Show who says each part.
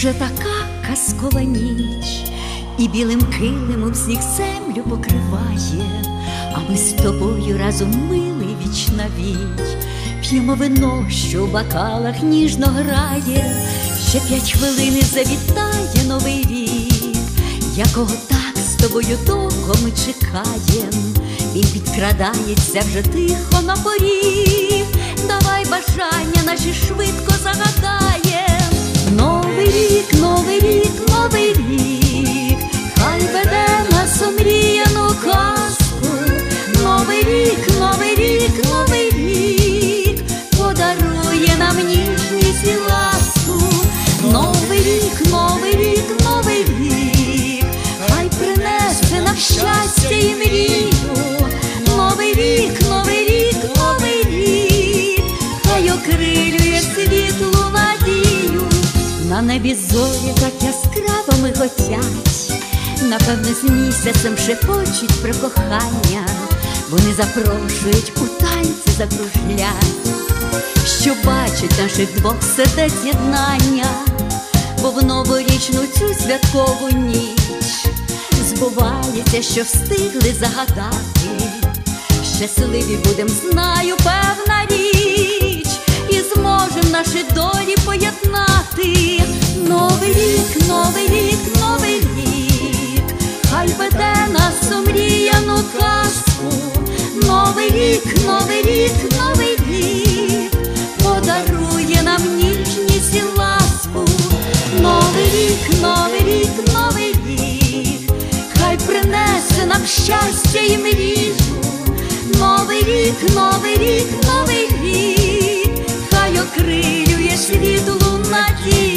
Speaker 1: Уже така казкова ніч, і білим килимом сніг землю покриває, а ми з тобою разом милий віч на віч, п'ємо вино, що в бокалах ніжно грає, ще п'ять хвилин і завітає новий рік, якого так з тобою довго ми чекаєм, він підкрадається вже тихо на поріг, давай бажання наші швидко загадаєм. Небі зорі так яскраво миготять, напевне, з місяцем шепочуть про кохання, вони запрошують у танці закружлять, що бачить наших двох сердець єднання, бо в новорічну цю святкову ніч. Збувається, що встигли загадати. Щасливі будем, знаю, певна річ, хай веде нас у мріяну казку. Новий рік, новий рік, новий рік, подарує нам ніжність і ласку. Новий рік, новий рік, новий рік, хай принесе нам щастя і мрію. Новий рік, новий рік, новий рік, хай окрилює світлу надію.